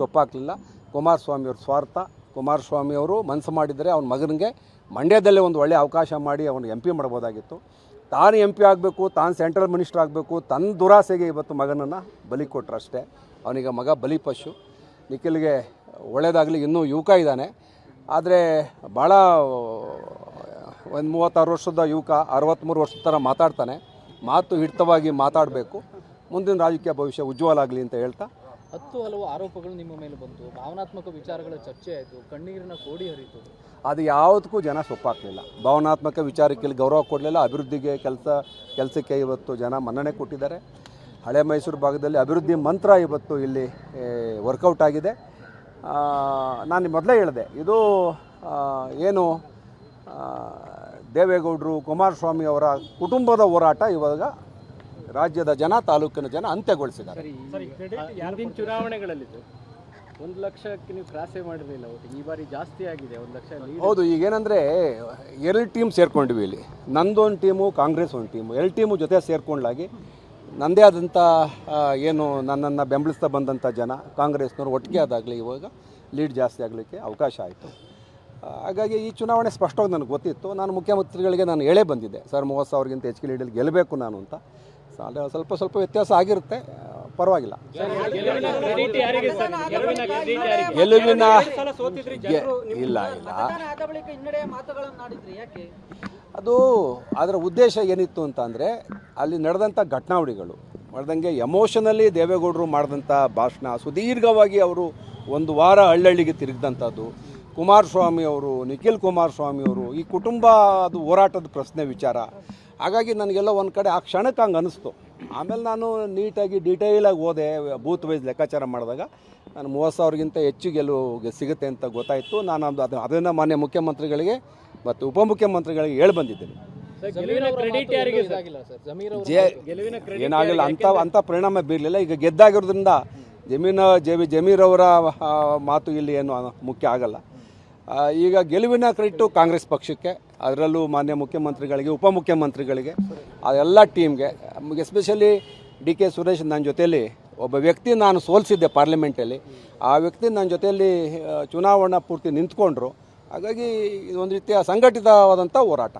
ಸೊಪ್ಪಾಗಲಿಲ್ಲ. ಕುಮಾರಸ್ವಾಮಿಯವ್ರ ಸ್ವಾರ್ಥ, ಕುಮಾರಸ್ವಾಮಿಯವರು ಮನಸ್ಸು ಮಾಡಿದರೆ ಅವನ ಮಗನಿಗೆ ಮಂಡ್ಯದಲ್ಲೇ ಒಂದು ಒಳ್ಳೆಯ ಅವಕಾಶ ಮಾಡಿ ಅವನು ಎಂ ಪಿ ಮಾಡ್ಬೋದಾಗಿತ್ತು. ತಾನು ಎಂ ಪಿ ಆಗಬೇಕು, ತಾನು ಸೆಂಟ್ರಲ್ ಮಿನಿಸ್ಟರ್ ಆಗಬೇಕು, ತನ್ನ ದುರಾಸೆಗೆ ಇವತ್ತು ಮಗನನ್ನು ಬಲಿ ಕೊಟ್ಟರಷ್ಟೇ ಅವನಿಗೆ ಮಗ ಬಲಿ ಪಶು. ನಿಖಿಲ್ಗೆ ಒಳ್ಳೆಯದಾಗಲಿ ಇನ್ನೂ ಯುವಕ ಇದ್ದಾನೆ. ಆದರೆ ಭಾಳ ಒಂದು ಮೂವತ್ತಾರು ವರ್ಷದ ಯುವಕ ಅರವತ್ತ್ಮೂರು ವರ್ಷದ ಥರ ಮಾತಾಡ್ತಾನೆ. ಮಾತು ಹಿಡಿತವಾಗಿ ಮಾತಾಡಬೇಕು. ಮುಂದಿನ ರಾಜಕೀಯ ಭವಿಷ್ಯ ಉಜ್ವಲ ಆಗಲಿ ಅಂತ ಹೇಳ್ತಾ ಹತ್ತು ಹಲವು ಆರೋಪಗಳು ನಿಮ್ಮ ಮೇಲೆ ಬಂತು. ಭಾವನಾತ್ಮಕ ವಿಚಾರಗಳ ಚರ್ಚೆ ಆಯಿತು. ಕಣ್ಣೀರಿನ ಕೋಡಿ ಹರಿತು. ಅದು ಯಾವುದಕ್ಕೂ ಜನ ಸೊಪ್ಪಾಗಲಿಲ್ಲ. ಭಾವನಾತ್ಮಕ ವಿಚಾರಕ್ಕೆ ಗೌರವ ಕೊಡಲಿಲ್ಲ. ಅಭಿವೃದ್ಧಿಗೆ ಕೆಲಸ, ಕೆಲಸಕ್ಕೆ ಇವತ್ತು ಜನ ಮನ್ನಣೆ ಕೊಟ್ಟಿದ್ದಾರೆ. ಹಳೆ ಮೈಸೂರು ಭಾಗದಲ್ಲಿ ಅಭಿವೃದ್ಧಿ ಮಂತ್ರ ಇವತ್ತು ಇಲ್ಲಿ ವರ್ಕೌಟ್ ಆಗಿದೆ. ನಾನು ಮೊದಲೇ ಹೇಳಿದೆ. ಇದು ಏನು ದೇವೇಗೌಡರು, ಕುಮಾರಸ್ವಾಮಿ ಅವರ ಕುಟುಂಬದ ಹೋರಾಟ ಇವಾಗ ರಾಜ್ಯದ ಜನ ತಾಲೂಕಿನ ಜನ ಅಂತ್ಯಗೊಳಿಸಿದ್ದಾರೆ. ಹಿಂದಿನ ಚುನಾವಣೆಗಳಲ್ಲಿದ್ದು ಒಂದು ಲಕ್ಷಕ್ಕೆ ನೀವು ಕ್ರಾಸೇ ಮಾಡಿರಲಿಲ್ಲ ಈ ಬಾರಿ ಜಾಸ್ತಿ ಆಗಿದೆ ಒಂದು ಲಕ್ಷ ಹೌದು ಈಗೇನಂದರೆ ಎರಡು ಟೀಮ್ ಸೇರ್ಕೊಂಡ್ವಿ ಇಲ್ಲಿ. ನಂದೊಂದು ಟೀಮು ಕಾಂಗ್ರೆಸ್ ಒಂದು ಟೀಮು ಎರಡು ಟೀಮು ಜೊತೆ ಸೇರ್ಕೊಂಡ್ಲಾಗಿ ನನ್ನದೇ ಆದಂಥ ಏನು ನನ್ನನ್ನು ಬೆಂಬಲಿಸ್ತಾ ಬಂದಂಥ ಜನ ಕಾಂಗ್ರೆಸ್ನವ್ರು ಒಟ್ಟಿಗೆ ಆದಾಗಲಿ ಇವಾಗ ಲೀಡ್ ಜಾಸ್ತಿ ಆಗಲಿಕ್ಕೆ ಅವಕಾಶ ಆಯಿತು. ಹಾಗಾಗಿ ಈ ಚುನಾವಣೆ ಸ್ಪಷ್ಟವಾಗಿ ನನಗೆ ಗೊತ್ತಿತ್ತು. ನಾನು ಮುಖ್ಯಮಂತ್ರಿಗಳಿಗೆ ನಾನು ಹೇಳೇ ಬಂದಿದ್ದೆ ಸರ್ ಮೂವತ್ತು ಸಾವಿರಗಿಂತ ಹೆಚ್ಚಿಗೆ ಲೀಡಲ್ಲಿ ಗೆಲ್ಲಬೇಕು ನಾನು ಅಂತ. ಸೊ ಅಲ್ಲಿ ಸ್ವಲ್ಪ ಸ್ವಲ್ಪ ವ್ಯತ್ಯಾಸ ಆಗಿರುತ್ತೆ. ಪರವಾಗಿಲ್ಲ. ಗೆಲುವಿನ ಸಲ ಇಲ್ಲ ಇಲ್ಲ. ಅದು ಅದರ ಉದ್ದೇಶ ಏನಿತ್ತು ಅಂತ ಅಂದರೆ ಅಲ್ಲಿ ನಡೆದಂಥ ಘಟನಾವಳಿಗಳು ಮಾಡ್ದಂಗೆ ಎಮೋಷನಲ್ಲಿ ದೇವೇಗೌಡರು ಮಾಡಿದಂಥ ಭಾಷಣ, ಸುದೀರ್ಘವಾಗಿ ಅವರು ಒಂದು ವಾರ ಹಳ್ಳಿಗೆ ತಿರುಗಿದಂಥದ್ದು ಕುಮಾರಸ್ವಾಮಿ ಅವರು, ನಿಖಿಲ್ ಕುಮಾರಸ್ವಾಮಿ ಅವರು, ಈ ಕುಟುಂಬ, ಅದು ಹೋರಾಟದ ಪ್ರಶ್ನೆ ವಿಚಾರ. ಹಾಗಾಗಿ ನನಗೆಲ್ಲ ಒಂದು ಕಡೆ ಆ ಕ್ಷಣಕ್ಕೆ ಹಂಗೆ ಅನಿಸ್ತು. ಆಮೇಲೆ ನಾನು ನೀಟಾಗಿ ಡೀಟೇಲಾಗಿ ಓದೆ ಬೂತ್ ವೈಸ್ ಲೆಕ್ಕಾಚಾರ ಮಾಡಿದಾಗ ನಾನು ಮೂವತ್ತು ಸಾವಿರಗಿಂತ ಹೆಚ್ಚು ಗೆಲುವು ಸಿಗುತ್ತೆ ಅಂತ ಗೊತ್ತಾಯಿತು. ನಾನು ಅದು ಅದು ಅದನ್ನು ಮಾನ್ಯ ಮುಖ್ಯಮಂತ್ರಿಗಳಿಗೆ ಮತ್ತು ಉಪಮುಖ್ಯಮಂತ್ರಿಗಳಿಗೆ ಹೇಳಿ ಬಂದಿದ್ದೇನೆ. ಸರ್, ಗೆಲುವಿನ ಕ್ರೆಡಿಟ್ ಯಾರಿಗೆ ಸರ್? ಇದಾಗಿಲ್ಲ ಸರ್. ಜಮೀರ್ ಅವರು ಜೆ ಗೆಲುವಿನ ಕ್ರೆಡಿಟ್ ಏನಾಗಲಿಲ್ಲ ಅಂಥ ಅಂಥ ಪರಿಣಾಮ ಬೀರಲಿಲ್ಲ. ಈಗ ಗೆದ್ದಾಗಿರೋದ್ರಿಂದ ಜಮೀನ ಜೆ ಬಿ ಜಮೀರವರ ಮಾತು ಇಲ್ಲಿ ಏನು ಮುಖ್ಯ ಆಗಲ್ಲ. ಈಗ ಗೆಲುವಿನ ಕ್ರೆಡಿಟು ಕಾಂಗ್ರೆಸ್ ಪಕ್ಷಕ್ಕೆ ಅದರಲ್ಲೂ ಮಾನ್ಯ ಮುಖ್ಯಮಂತ್ರಿಗಳಿಗೆ, ಉಪಮುಖ್ಯಮಂತ್ರಿಗಳಿಗೆ ಅದೆಲ್ಲ ಟೀಮ್ಗೆ ಎಸ್ಪೆಷಲಿ ಡಿ ಕೆ ಸುರೇಶ್ ನನ್ನ ಜೊತೆಯಲ್ಲಿ ಒಬ್ಬ ವ್ಯಕ್ತಿ ನಾನು ಸೋಲಿಸಿದ್ದೆ ಪಾರ್ಲಿಮೆಂಟಲ್ಲಿ. ಆ ವ್ಯಕ್ತಿ ನನ್ನ ಜೊತೆಯಲ್ಲಿ ಚುನಾವಣಾ ಪೂರ್ತಿ ನಿಂತ್ಕೊಂಡ್ರು. ಹಾಗಾಗಿ ಇದೊಂದು ರೀತಿಯ ಸಂಘಟಿತವಾದಂಥ ಹೋರಾಟ.